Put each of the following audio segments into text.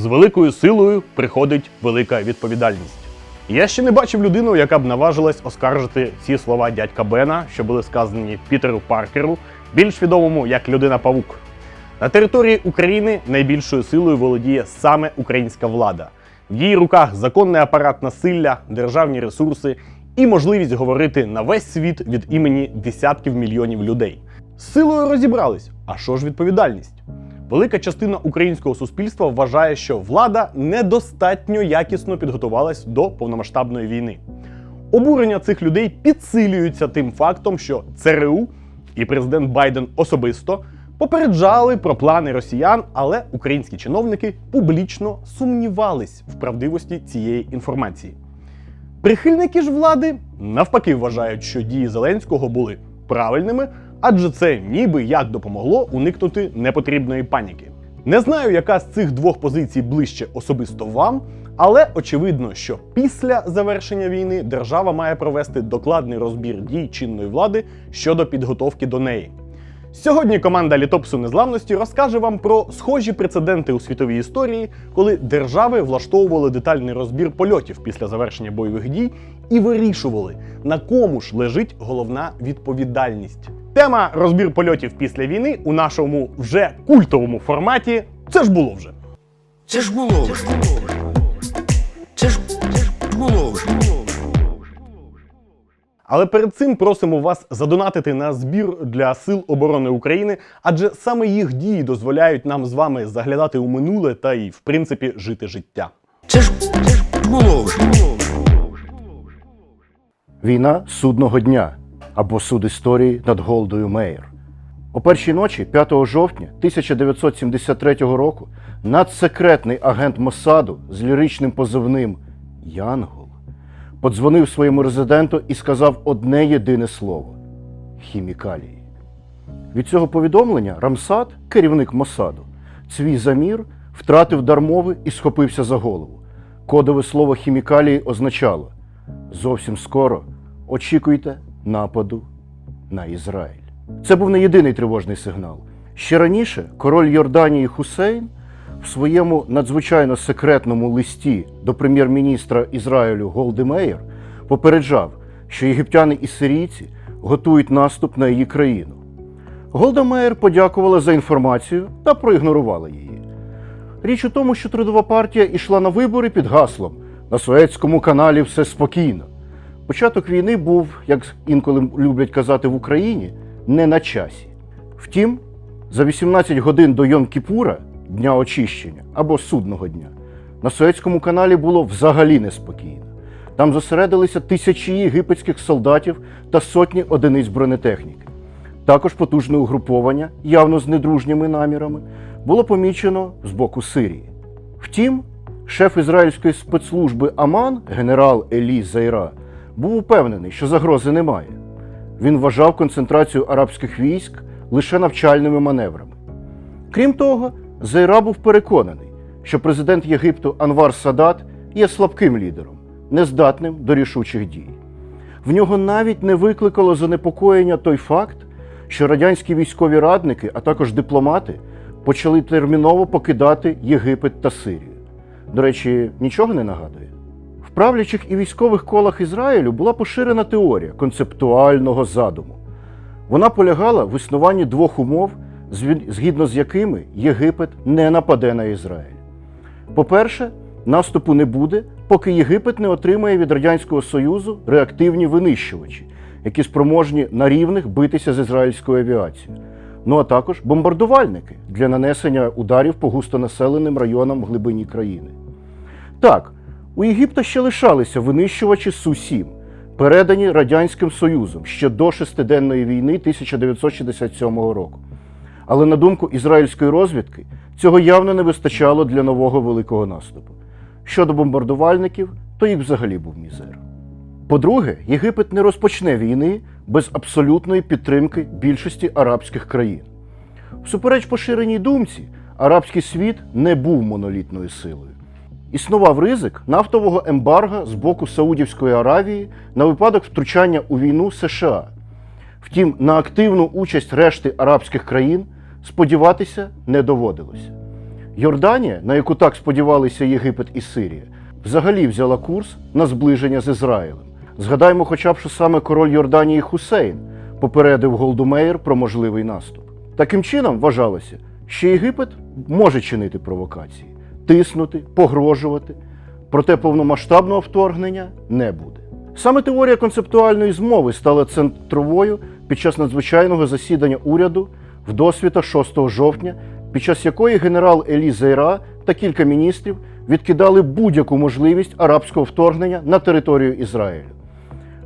З великою силою приходить велика відповідальність. Я ще не бачив людину, яка б наважилась оскаржити ці слова дядька Бена, що були сказані Пітеру Паркеру, більш відомому як людина Павук. На території України найбільшою силою володіє саме українська влада. В її руках законний апарат насилля, державні ресурси і можливість говорити на весь світ від імені десятків мільйонів людей. З силою розібрались. А що ж відповідальність? Велика частина українського суспільства вважає, що влада недостатньо якісно підготувалась до повномасштабної війни. Обурення цих людей підсилюються тим фактом, що ЦРУ і президент Байден особисто попереджали про плани росіян, але українські чиновники публічно сумнівались в правдивості цієї інформації. Прихильники ж влади навпаки вважають, що дії Зеленського були правильними, адже це ніби як допомогло уникнути непотрібної паніки. Не знаю, яка з цих двох позицій ближче особисто вам, але очевидно, що після завершення війни держава має провести докладний розбір дій чинної влади щодо підготовки до неї. Сьогодні команда Літопсу Незламності розкаже вам про схожі прецеденти у світовій історії, коли держави влаштовували детальний розбір польотів після завершення бойових дій і вирішували, на кому ж лежить головна відповідальність. Тема розбір польотів після війни у нашому вже культовому форматі це ж було вже. Це ж було вже. Це ж було вже. Але перед цим просимо вас задонатити на збір для сил оборони України, адже саме їх дії дозволяють нам з вами заглядати у минуле та й, в принципі, жити життя. Це ж це ж було вже. Війна судного дня або суд історії над Голдою Меєр. О першій ночі, 5 жовтня 1973 року, надсекретний агент Моссаду з ліричним позивним Янгол подзвонив своєму резиденту і сказав одне єдине слово хімікалії. Від цього повідомлення Рамсад, керівник Моссаду, свій замір втратив дармови і схопився за голову. Кодове слово хімікалії означало зовсім скоро очікуйте нападу на Ізраїль. Це був не єдиний тривожний сигнал. Ще раніше король Йорданії Хусейн в своєму надзвичайно секретному листі до прем'єр-міністра Ізраїлю Голдемеєр попереджав, що єгиптяни і сирійці готують наступ на її країну. Голда подякувала за інформацію та проігнорувала її. Річ у тому, що трудова партія йшла на вибори під гаслом на Суецькому каналі все спокійно. Початок війни був, як інколи люблять казати в Україні, не на часі. Втім, за 18 годин до Йом-Кіпура, дня очищення або судного дня, на Суецькому каналі було взагалі неспокійно. Там зосередилися тисячі єгипетських солдатів та сотні одиниць бронетехніки. Також потужне угруповання, явно з недружніми намірами, було помічено з боку Сирії. Втім, шеф ізраїльської спецслужби Аман, генерал Елі Зайра, був упевнений, що загрози немає. Він вважав концентрацію арабських військ лише навчальними маневрами. Крім того, Зайра був переконаний, що президент Єгипту Анвар Садат є слабким лідером, нездатним до рішучих дій. В нього навіть не викликало занепокоєння той факт, що радянські військові радники, а також дипломати, почали терміново покидати Єгипет та Сирію. До речі, нічого не нагадує. Правлячих і військових колах Ізраїлю була поширена теорія концептуального задуму. Вона полягала в існуванні двох умов, згідно з якими Єгипет не нападе на Ізраїль. По-перше, наступу не буде, поки Єгипет не отримає від Радянського Союзу реактивні винищувачі, які спроможні на рівних битися з ізраїльською авіацією. Ну а також бомбардувальники для нанесення ударів по густонаселеним районам глибині країни. Так, у Єгипта ще лишалися винищувачі Су-7, передані Радянським Союзом ще до шестиденної війни 1967 року. Але на думку ізраїльської розвідки, цього явно не вистачало для нового великого наступу. Щодо бомбардувальників, то їх взагалі був мізер. По-друге, Єгипет не розпочне війни без абсолютної підтримки більшості арабських країн. Всупереч поширеній думці, арабський світ не був монолітною силою. Існував ризик нафтового ембарга з боку Саудівської Аравії на випадок втручання у війну США. Втім, на активну участь решти арабських країн сподіватися не доводилося. Йорданія, на яку так сподівалися Єгипет і Сирія, взагалі взяла курс на зближення з Ізраїлем. Згадаймо хоча б, що саме король Йорданії Хусейн попередив Голдумеєр про можливий наступ. Таким чином вважалося, що Єгипет може чинити провокації, тиснути, погрожувати, проте повномасштабного вторгнення не буде. Саме теорія концептуальної змови стала центровою під час надзвичайного засідання уряду в досвіта 6 жовтня, під час якої генерал Елі Зейра та кілька міністрів відкидали будь-яку можливість арабського вторгнення на територію Ізраїлю.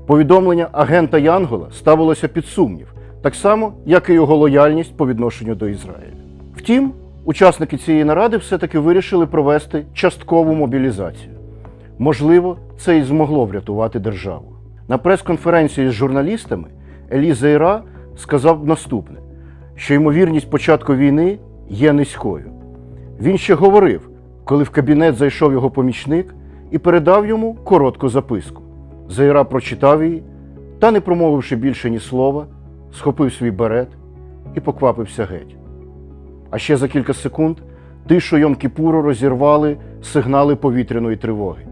Повідомлення агента Янгола ставилося під сумнів, так само, як і його лояльність по відношенню до Ізраїля. Втім, учасники цієї наради все-таки вирішили провести часткову мобілізацію. Можливо, це і змогло врятувати державу. На прес-конференції з журналістами Елі Зейра сказав наступне: що ймовірність початку війни є низькою. Він ще говорив, коли в кабінет зайшов його помічник і передав йому коротку записку. Зайра прочитав її та, не промовивши більше ні слова, схопив свій берет і поквапився геть. А ще за кілька секунд тишу Йом-Кіпуру розірвали сигнали повітряної тривоги.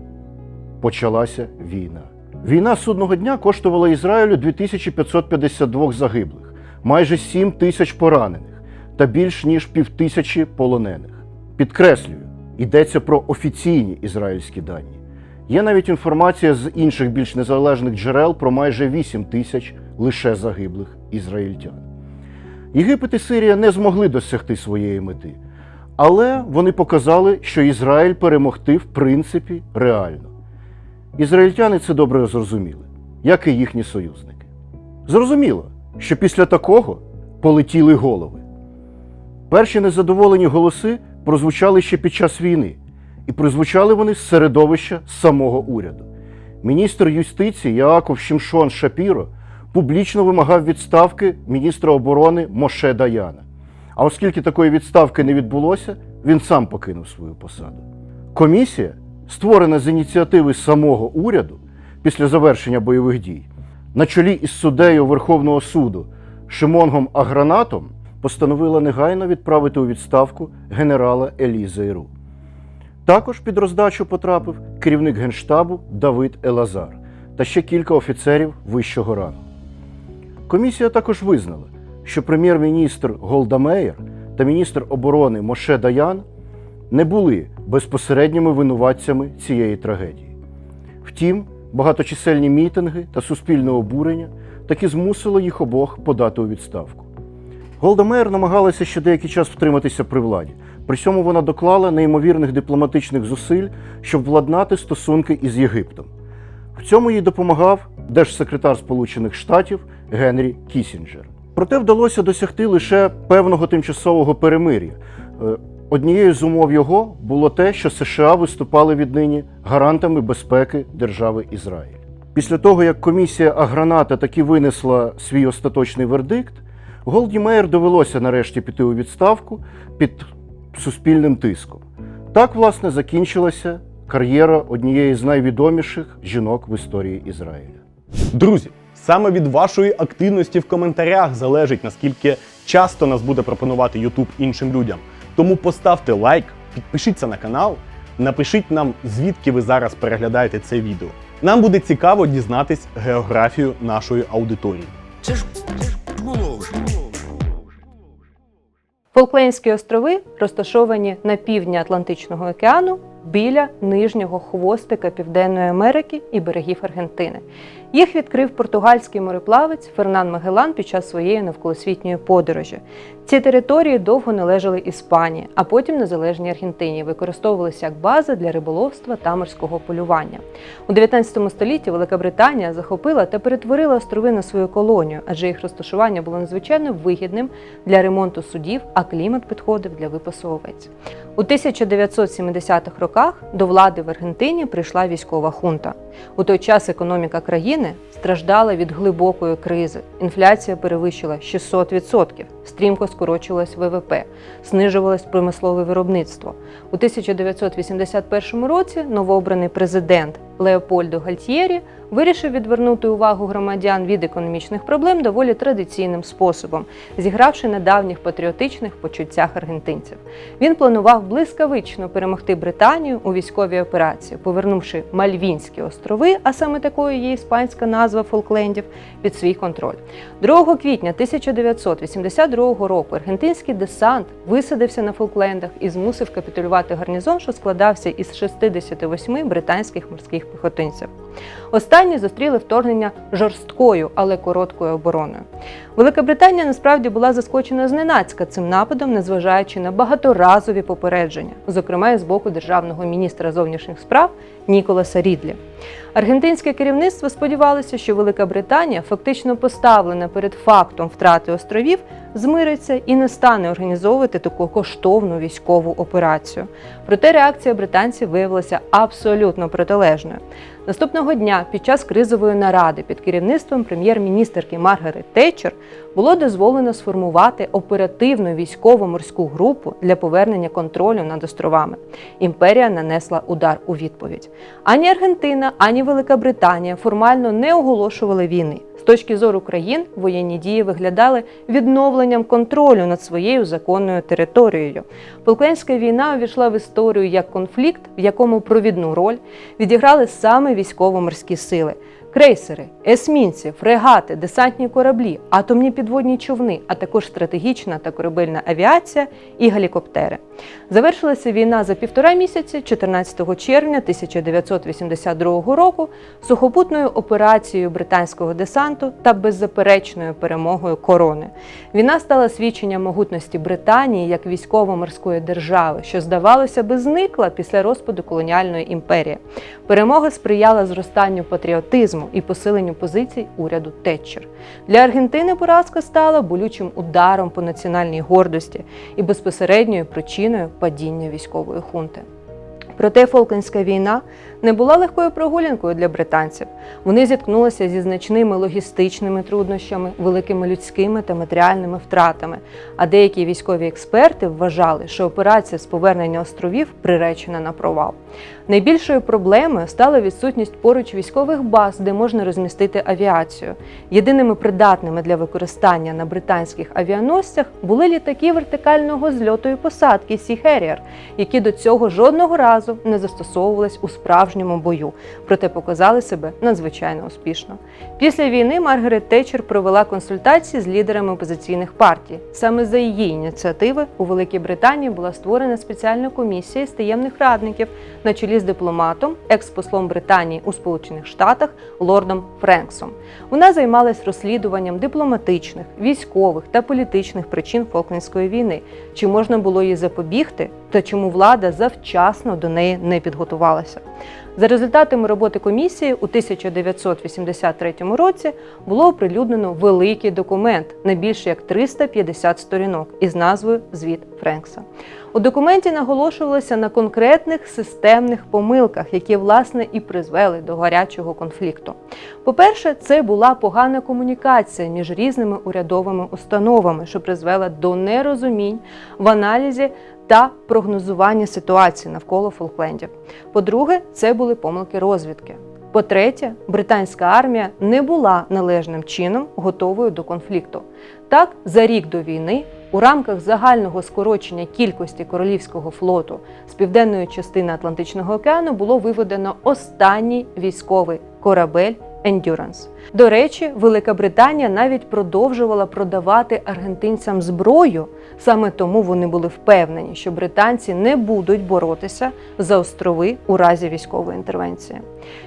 Почалася війна. Війна судного дня коштувала Ізраїлю 2552 загиблих, майже 7 тисяч поранених та більш ніж півтисячі полонених. Підкреслюю, йдеться про офіційні ізраїльські дані. Є навіть інформація з інших більш незалежних джерел про майже 8 тисяч лише загиблих ізраїльтян. Єгипет і Сирія не змогли досягти своєї мети, але вони показали, що Ізраїль перемогти в принципі реально. Ізраїльтяни це добре зрозуміли, як і їхні союзники. Зрозуміло, що після такого полетіли голови. Перші незадоволені голоси прозвучали ще під час війни, і прозвучали вони з середовища самого уряду. Міністр юстиції Яаков Шімшон Шапіро публічно вимагав відставки міністра оборони Моше Даяна. А оскільки такої відставки не відбулося, він сам покинув свою посаду. Комісія, створена з ініціативи самого уряду після завершення бойових дій, на чолі із суддею Верховного суду Шимонгом Агранатом, постановила негайно відправити у відставку генерала Елі Зейру. Також під роздачу потрапив керівник генштабу Давид Елазар та ще кілька офіцерів вищого рангу. Комісія також визнала, що прем'єр-міністр Голда Меєр та міністр оборони Моше Даян не були безпосередніми винуватцями цієї трагедії. Втім, багаточисельні мітинги та суспільне обурення таки змусило їх обох подати у відставку. Голда Меєр намагалася ще деякий час втриматися при владі. При цьому вона доклала неймовірних дипломатичних зусиль, щоб владнати стосунки із Єгиптом. В цьому їй допомагав держсекретар Сполучених Штатів Генрі Кісінджер. Проте вдалося досягти лише певного тимчасового перемир'я. Е, Однією з умов його було те, що США виступали віднині гарантами безпеки держави Ізраїль. Після того, як комісія Аграната таки винесла свій остаточний вердикт, Голді Меєр довелося нарешті піти у відставку під суспільним тиском. Так, власне, закінчилася кар'єра однієї з найвідоміших жінок в історії Ізраїля. Друзі, саме від вашої активності в коментарях залежить, наскільки часто нас буде пропонувати YouTube іншим людям. Тому поставте лайк, підпишіться на канал, напишіть нам, звідки ви зараз переглядаєте це відео. Нам буде цікаво дізнатись географію нашої аудиторії. Це ж було вже. Фолклендські острови розташовані на півдні Атлантичного океану біля нижнього хвостика Південної Америки і берегів Аргентини. Їх відкрив португальський мореплавець Фернан Магеллан під час своєї навколосвітньої подорожі. Ці території довго належали Іспанії, а потім незалежній Аргентині, використовувалися як база для риболовства та морського полювання. У 19 столітті Велика Британія захопила та перетворила острови на свою колонію, адже їх розташування було надзвичайно вигідним для ремонту судів, а клімат підходив для випасу овець. У 1970-х роках до влади в Аргентині прийшла військова хунта. У той час економіка країни страждала від глибокої кризи. Інфляція перевищила 600%, стрімко скорочилось ВВП, знижувалось промислове виробництво. У 1981 році новообраний президент Леопольдо Гальтьєрі вирішив відвернути увагу громадян від економічних проблем доволі традиційним способом, зігравши на давніх патріотичних почуттях аргентинців. Він планував блискавично перемогти Британію у військовій операції, повернувши Мальвінські острови, а саме такою є іспанська назва Фолклендів, під свій контроль. 2 квітня 1982 року аргентинський десант висадився на Фолклендах і змусив капітулювати гарнізон, що складався із 68 британських морських піхотинців. Останні зустріли вторгнення жорсткою, але короткою обороною. Велика Британія насправді була заскочена зненацька цим нападом, незважаючи на багаторазові попередження, зокрема з боку державного міністра зовнішніх справ Ніколаса Рідлі. Аргентинське керівництво сподівалося, що Велика Британія, фактично поставлена перед фактом втрати островів, змириться і не стане організовувати таку коштовну військову операцію. Проте реакція британців виявилася абсолютно протилежною. Наступного дня, під час кризової наради під керівництвом прем'єр-міністерки Маргарет Тетчер, було дозволено сформувати оперативну військово-морську групу для повернення контролю над островами. Імперія нанесла удар у відповідь. Ані Аргентина, ані Велика Британія формально не оголошували війни. З точки зору країн воєнні дії виглядали відновленням контролю над своєю законною територією. Фолклендська війна увійшла в історію як конфлікт, в якому провідну роль відіграли саме військово-морські сили. Крейсери, есмінці, фрегати, десантні кораблі, атомні підводні човни, а також стратегічна та корабельна авіація і гелікоптери. Завершилася війна за півтора місяці, 14 червня 1982 року, сухопутною операцією британського десанту та беззаперечною перемогою корони. Війна стала свідченням могутності Британії як військово-морської держави, що здавалося би зникла після розпаду колоніальної імперії. Перемога сприяла зростанню патріотизму і посиленню позицій уряду Тетчер. Для Аргентини поразка стала болючим ударом по національній гордості і безпосередньою причиною падіння військової хунти. Проте Фолклендська війна не була легкою прогулянкою для британців. Вони зіткнулися зі значними логістичними труднощами, великими людськими та матеріальними втратами. А деякі військові експерти вважали, що операція з повернення островів приречена на провал. Найбільшою проблемою стала відсутність поруч військових баз, де можна розмістити авіацію. Єдиними придатними для використання на британських авіаносцях були літаки вертикального зльоту і посадки Sea Harrier, які до цього жодного разу не застосовувались у справжньому бою, проте показали себе надзвичайно успішно. Після війни Маргарет Тетчер провела консультації з лідерами опозиційних партій. Саме за її ініціативи у Великій Британії була створена спеціальна комісія з таємних радників на чолі з дипломатом, екс-послом Британії у Сполучених Штатах лордом Френксом. Вона займалась розслідуванням дипломатичних, військових та політичних причин Фолклендської війни, чи можна було їй запобігти, та чому влада завчасно до неї не підготувалася. За результатами роботи комісії у 1983 році було оприлюднено великий документ не більше як 350 сторінок із назвою Звіт Френкса. У документі наголошувалося на конкретних системних помилках, які власне і призвели до гарячого конфлікту. По-перше, це була погана комунікація між різними урядовими установами, що призвела до нерозумінь в аналізі та прогнозування ситуації навколо Фолклендів. По-друге, це були помилки розвідки. По-третє, британська армія не була належним чином готовою до конфлікту. Так, за рік до війни, у рамках загального скорочення кількості королівського флоту з південної частини Атлантичного океану було виведено останній військовий корабель Endurance. До речі, Велика Британія навіть продовжувала продавати аргентинцям зброю. Саме тому вони були впевнені, що британці не будуть боротися за острови у разі військової інтервенції.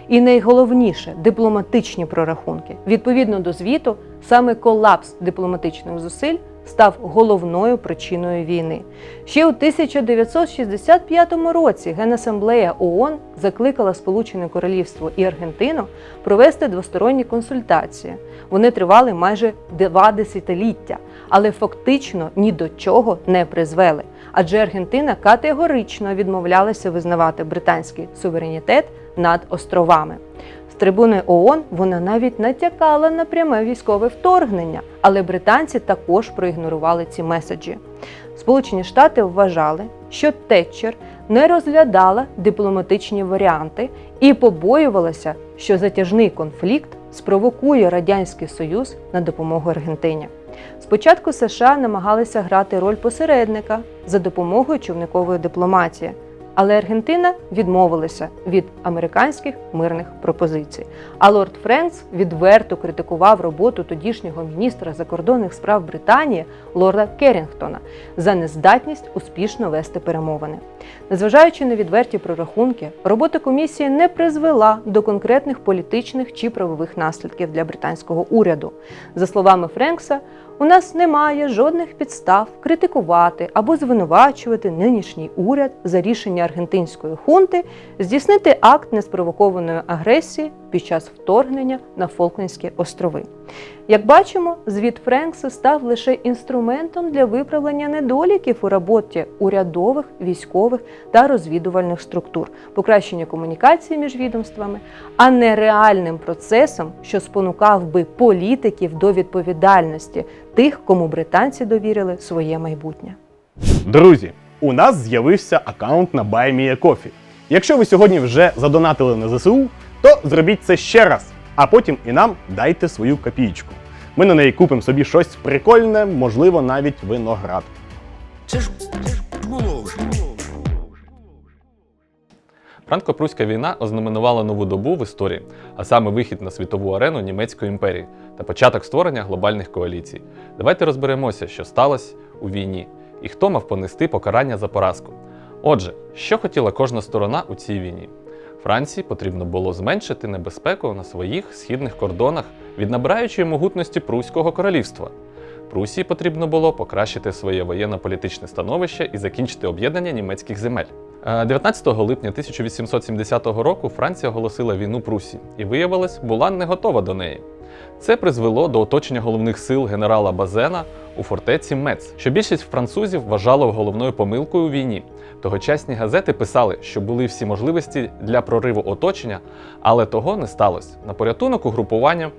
І найголовніше дипломатичні прорахунки. Відповідно до звіту, саме колапс дипломатичних зусиль став головною причиною війни. Ще у 1965 році Генасамблея ООН закликала Сполучене Королівство і Аргентину провести двосторонні консультації. Вони тривали майже два десятиліття, але фактично ні до чого не призвели. Адже Аргентина категорично відмовлялася визнавати британський суверенітет над островами. З трибуни ООН вона навіть натякала на пряме військове вторгнення, але британці також проігнорували ці меседжі. Сполучені Штати вважали, що Тетчер не розглядала дипломатичні варіанти і побоювалася, що затяжний конфлікт спровокує Радянський Союз на допомогу Аргентині. Спочатку США намагалися грати роль посередника за допомогою човникової дипломатії, але Аргентина відмовилася від американських мирних пропозицій. А лорд Френкс відверто критикував роботу тодішнього міністра закордонних справ Британії лорда Керрінгтона за нездатність успішно вести перемовини. Незважаючи на відверті прорахунки, робота комісії не призвела до конкретних політичних чи правових наслідків для британського уряду. За словами Френкса, у нас немає жодних підстав критикувати або звинувачувати нинішній уряд за рішення аргентинської хунти здійснити акт неспровокованої агресії під час вторгнення на Фолклендські острови. Як бачимо, звіт Френкса став лише інструментом для виправлення недоліків у роботі урядових, військових та розвідувальних структур, покращення комунікації між відомствами, а не реальним процесом, що спонукав би політиків до відповідальності тих, кому британці довірили своє майбутнє. Друзі, у нас з'явився аккаунт на BuyMeACoffee. Якщо ви сьогодні вже задонатили на ЗСУ, то зробіть це ще раз, а потім і нам дайте свою копійку. Ми на неї купимо собі щось прикольне, можливо, навіть виноград. Це ж було вже. Франко-Пруська війна ознаменувала нову добу в історії, а саме вихід на світову арену німецької імперії та початок створення глобальних коаліцій. Давайте розберемося, що сталося у війні і хто мав понести покарання за поразку. Отже, що хотіла кожна сторона у цій війні? Франції потрібно було зменшити небезпеку на своїх східних кордонах від набираючої могутності Пруського королівства. Прусії потрібно було покращити своє воєнно-політичне становище і закінчити об'єднання німецьких земель. Е, 19 липня 1870 року Франція оголосила війну Прусії і, виявилось, була не готова до неї. Це призвело до оточення головних сил генерала Базена у фортеці Мец, що більшість французів вважало головною помилкою у війні. Тогочасні газети писали, що були всі можливості для прориву оточення, але того не сталося. На порятунок угрупування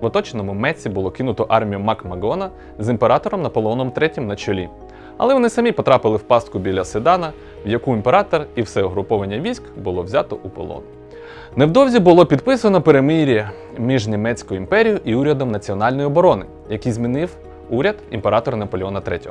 в оточеному Меці було кинуто армію Макмагона з імператором Наполеоном III на чолі. Але вони самі потрапили в пастку біля Седана, в яку імператор і все угруповання військ було взято у полон. Невдовзі було підписано перемир'я між Німецькою імперією і урядом національної оборони, який змінив уряд імператора Наполеона III.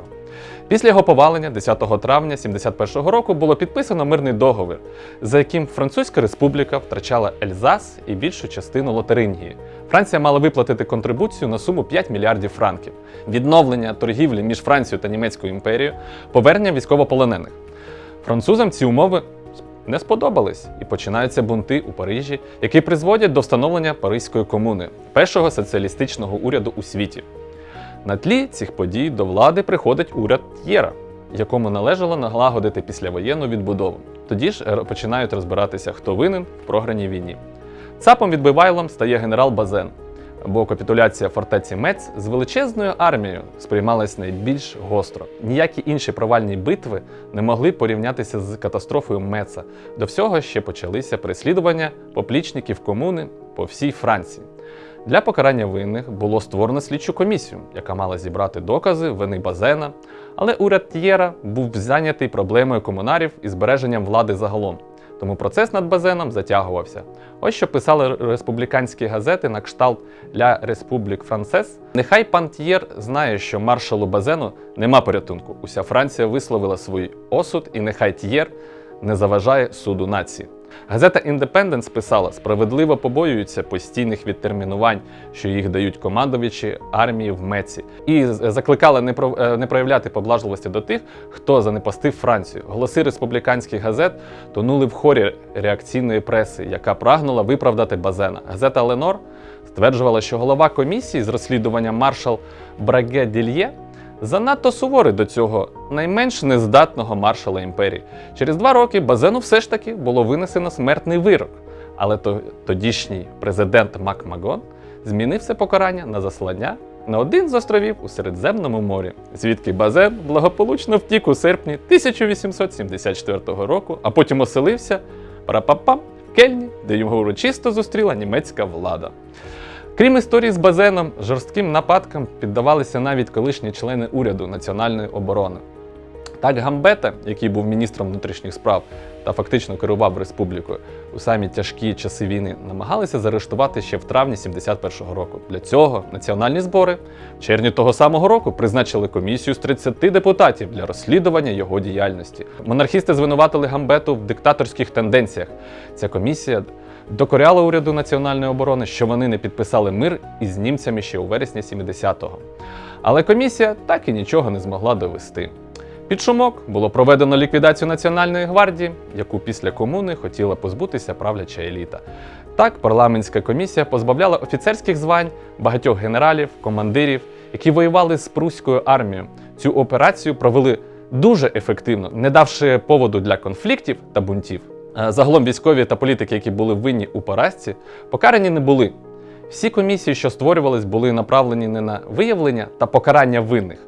Після його повалення, 10 травня 71 року, було підписано мирний договір, за яким Французька республіка втрачала Ельзас і більшу частину Лотарингії. Франція мала виплатити контрибуцію на суму 5 мільярдів франків, відновлення торгівлі між Францією та Німецькою імперією, повернення військовополонених. Французам ці умови не сподобались і починаються бунти у Парижі, які призводять до встановлення Паризької комуни, першого соціалістичного уряду у світі. На тлі цих подій до влади приходить уряд Т'єра, якому належало налагодити післявоєнну відбудову. Тоді ж починають розбиратися, хто винен в програній війні. Цапом відбивайлом стає генерал Базен, бо капітуляція фортеці Мець з величезною армією сприймалась найбільш гостро. Ніякі інші провальні битви не могли порівнятися з катастрофою Меца. До всього ще почалися переслідування поплічників комуни по всій Франції. Для покарання винних було створено слідчу комісію, яка мала зібрати докази вини Базена, але уряд Т'єра був зайнятий проблемою комунарів і збереженням влади загалом. Тому процес над Базеном затягувався. Ось що писали республіканські газети на кшталт «Ля Республік Францес. Нехай пан Т'єр знає, що маршалу Базену нема порятунку. Уся Франція висловила свій осуд, і нехай Т'єр не заважає суду нації. Газета Independence писала, справедливо побоюються постійних відтермінувань, що їх дають командувачі армії в Меці, і закликала не, про- е, не проявляти поблажливості до тих, хто занепастив Францію. Голоси республіканських газет тонули в хорі реакційної преси, яка прагнула виправдати Базена. Газета Ленор стверджувала, що голова комісії з розслідування маршал Браге Дільє занадто суворий до цього найменш нездатного маршала імперії. Через два роки Базену все ж таки було винесено смертний вирок. Але то, тодішній президент Макмагон змінив це покарання на заслання на один з островів у Середземному морі, звідки Базен благополучно втік у серпні 1874 року, а потім оселився парапапам в Кельні, де його урочисто зустріла німецька влада. Крім історії з Базеном, жорстким нападкам піддавалися навіть колишні члени уряду національної оборони. Так Гамбета, який був міністром внутрішніх справ та фактично керував республікою у самі тяжкі часи війни, намагалися заарештувати ще в травні 71-го року. Для цього національні збори в червні того самого року призначили комісію з 30 депутатів для розслідування його діяльності. Монархісти звинуватили Гамбету в диктаторських тенденціях. Ця комісія докоряла уряду національної оборони, що вони не підписали мир із німцями ще у вересні 70-го. Але комісія так і нічого не змогла довести. Під шумок було проведено ліквідацію Національної гвардії, яку після комуни хотіла позбутися правляча еліта. Так, парламентська комісія позбавляла офіцерських звань багатьох генералів, командирів, які воювали з пруською армією. Цю операцію провели дуже ефективно, не давши поводу для конфліктів та бунтів. Е, Загалом військові та політики, які були винні у поразці, покарані не були. Всі комісії, що створювались, були направлені не на виявлення та покарання винних,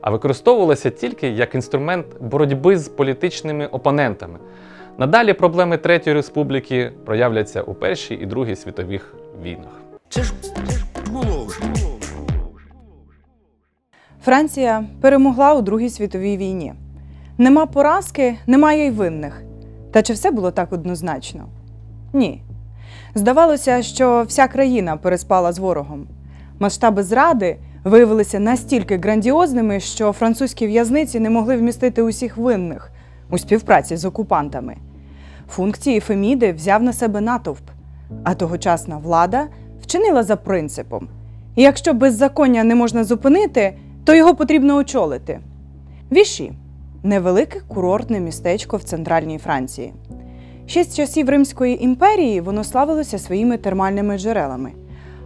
а використовувалися тільки як інструмент боротьби з політичними опонентами. Надалі проблеми Третьої республіки проявляться у Першій і Другій світових війнах. Це ж це ж було вже. Франція перемогла у Другій світовій війні. Нема поразки, немає й винних. Та чи все було так однозначно? Ні. Здавалося, що вся країна переспала з ворогом. Масштаби зради виявилися настільки грандіозними, що французькі в'язниці не могли вмістити усіх винних у співпраці з окупантами. Функції Феміди взяв на себе натовп, а тогочасна влада вчинила за принципом: якщо беззаконня не можна зупинити, то його потрібно очолити. Віші невелике курортне містечко в центральній Франції. Ще з часів Римської імперії воно славилося своїми термальними джерелами,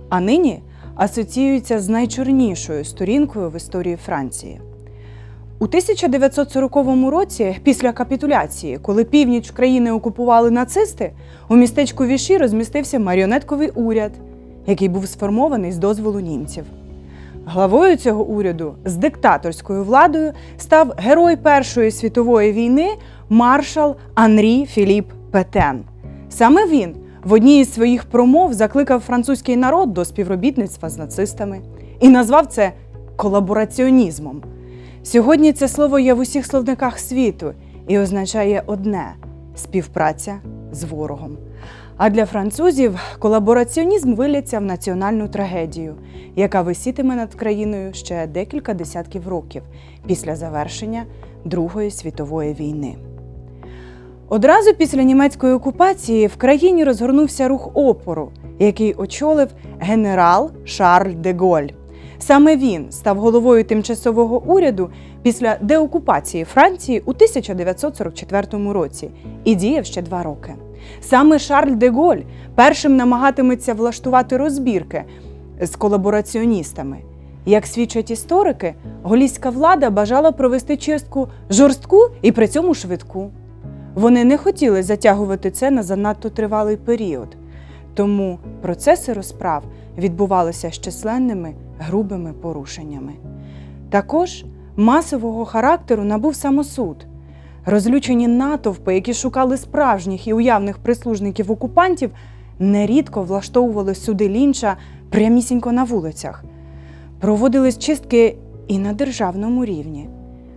а нині асоціюється з найчорнішою сторінкою в історії Франції. У 1940 році, після капітуляції, коли північ країни окупували нацисти, у містечку Віші розмістився маріонетковий уряд, який був сформований з дозволу німців. Главою цього уряду з диктаторською владою став герой Першої світової війни маршал Анрі Філіп Петен. Саме він в одній із своїх промов закликав французький народ до співробітництва з нацистами і назвав це колабораціонізмом. Сьогодні це слово є в усіх словниках світу і означає одне співпраця з ворогом. А для французів колабораціонізм виліться в національну трагедію, яка висітиме над країною ще декілька десятків років після завершення Другої світової війни. Одразу після німецької окупації в країні розгорнувся рух опору, який очолив генерал Шарль де Голь. Саме він став головою тимчасового уряду після деокупації Франції у 1944 році і діяв ще два роки. Саме Шарль де Голь першим намагатиметься влаштувати розбірки з колабораціоністами. Як свідчать історики, голійська влада бажала провести чистку жорстку і при цьому швидку. Вони не хотіли затягувати це на занадто тривалий період, тому процеси розправ відбувалися з численними грубими порушеннями. Також масового характеру набув самосуд. Розлючені натовпи, які шукали справжніх і уявних прислужників окупантів, нерідко влаштовували суди лінча прямісінько на вулицях. Проводились чистки і на державному рівні.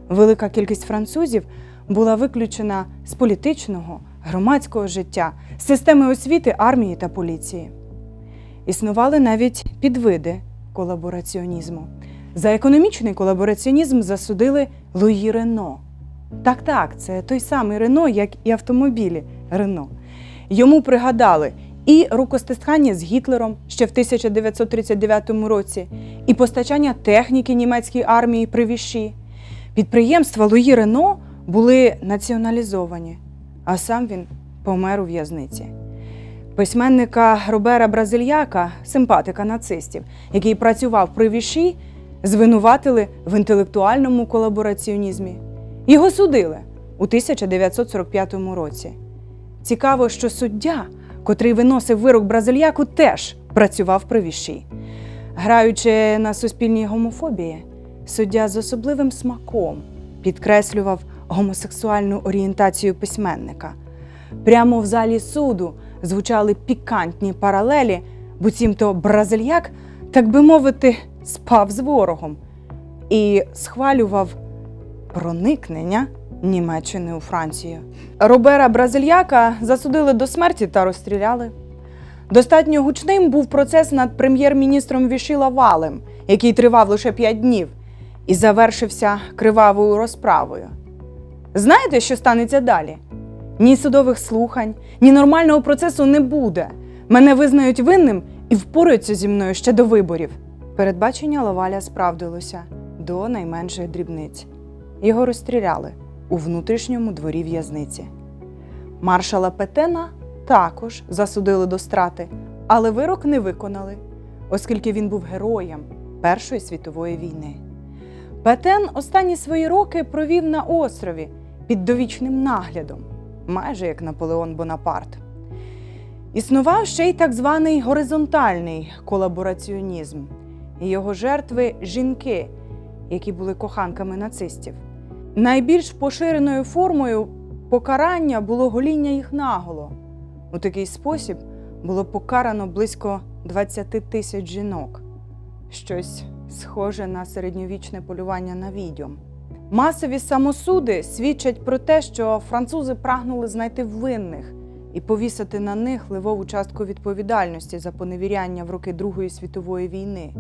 Велика кількість французів була виключена з політичного, громадського життя, системи освіти, армії та поліції. Існували навіть підвиди колабораціонізму. За економічний колабораціонізм засудили Луї Рено. Так, так, це той самий Рено, як і автомобілі Рено. Йому пригадали і рукостискання з Гітлером ще в 1939 році, і постачання техніки німецькій армії при віші. Підприємства Луї Рено були націоналізовані, а сам він помер у в'язниці. Письменника Робера Бразильяка, симпатика нацистів, який працював при віші, звинуватили в інтелектуальному колабораціонізмі. Його судили у 1945 році. Цікаво, що суддя, котрий виносив вирок Бразильяку, теж працював при віші. Граючи на суспільній гомофобії, суддя з особливим смаком підкреслював гомосексуальну орієнтацію письменника. Прямо в залі суду звучали пікантні паралелі, буцімто бразильяк, так би мовити, спав з ворогом і схвалював проникнення Німеччини у Францію. Робера Бразильяка засудили до смерті та розстріляли. Достатньо гучним був процес над прем'єр-міністром Віші Лавалем, який тривав лише п'ять днів і завершився кривавою розправою. Знаєте, що станеться далі? Ні судових слухань, ні нормального процесу не буде. Мене визнають винним і впораються зі мною ще до виборів. Передбачення Лаваля справдилося до найменших дрібниць. Його розстріляли у внутрішньому дворі в'язниці. Маршала Петена також засудили до страти, але вирок не виконали, оскільки він був героєм Першої світової війни. Петен останні свої роки провів на острові під довічним наглядом, майже як Наполеон Бонапарт. Існував ще й так званий горизонтальний колабораціонізм, і його жертви жінки, які були коханками нацистів. Найбільш поширеною формою покарання було гоління їх наголо. У такий спосіб було покарано близько 20 тисяч жінок, щось схоже на середньовічне полювання на відьом. Масові самосуди свідчать про те, що французи прагнули знайти винних і повісити на них ливову частку відповідальності за поневіряння в роки Другої світової війни.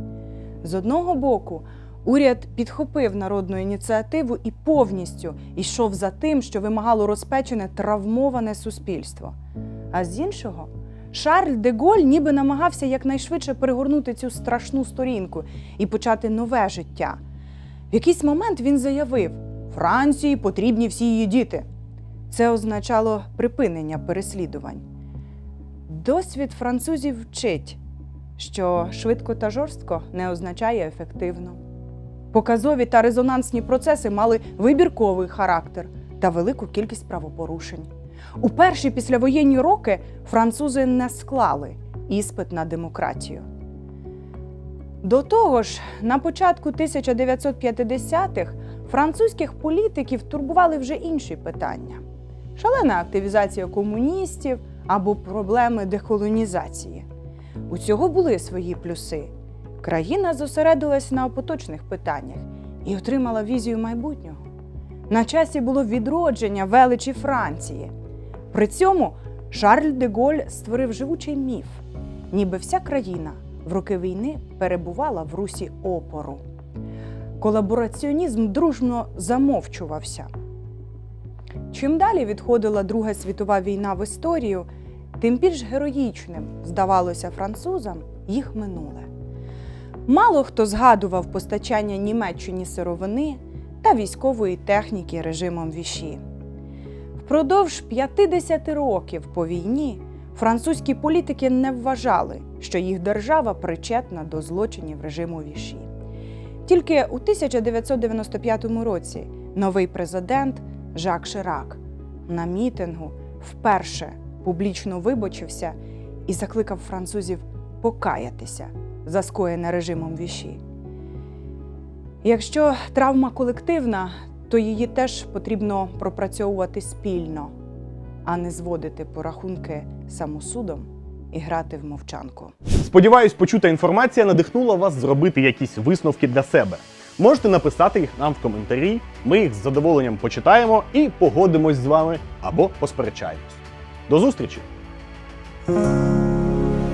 З одного боку, уряд підхопив народну ініціативу і повністю йшов за тим, що вимагало розпечене травмоване суспільство. А з іншого, Шарль де Голь ніби намагався якнайшвидше перегорнути цю страшну сторінку і почати нове життя. В якийсь момент він заявив: Франції потрібні всі її діти. Це означало припинення переслідувань. Досвід французів вчить, що швидко та жорстко не означає ефективно. Показові та резонансні процеси мали вибірковий характер та велику кількість правопорушень. У перші післявоєнні роки французи не склали іспит на демократію. До того ж, на початку 1950-х французьких політиків турбували вже інші питання: шалена активізація комуністів або проблеми деколонізації. У цього були свої плюси. Країна зосередилась на поточних питаннях і отримала візію майбутнього. На часі було відродження величі Франції. При цьому Шарль де Голь створив живучий міф, ніби вся країна в роки війни перебувала в русі опору. Колабораціонізм дружно замовчувався. Чим далі відходила Друга світова війна в історію, тим більш героїчним здавалося французам їх минуле. Мало хто згадував постачання Німеччині сировини та військової техніки режимом Віші. Впродовж 50 років по війні французькі політики не вважали, що їх держава причетна до злочинів режиму Віші. Тільки у 1995 році новий президент Жак Ширак на мітингу вперше публічно вибачився і закликав французів покаятися за скоєне режимом Віші. Якщо травма колективна, то її теж потрібно пропрацьовувати спільно, а не зводити порахунки самосудом і грати в мовчанку. Сподіваюсь, почута інформація надихнула вас зробити якісь висновки для себе. Можете написати їх нам в коментарі. Ми їх з задоволенням почитаємо і погодимось з вами або посперечаємось. До зустрічі!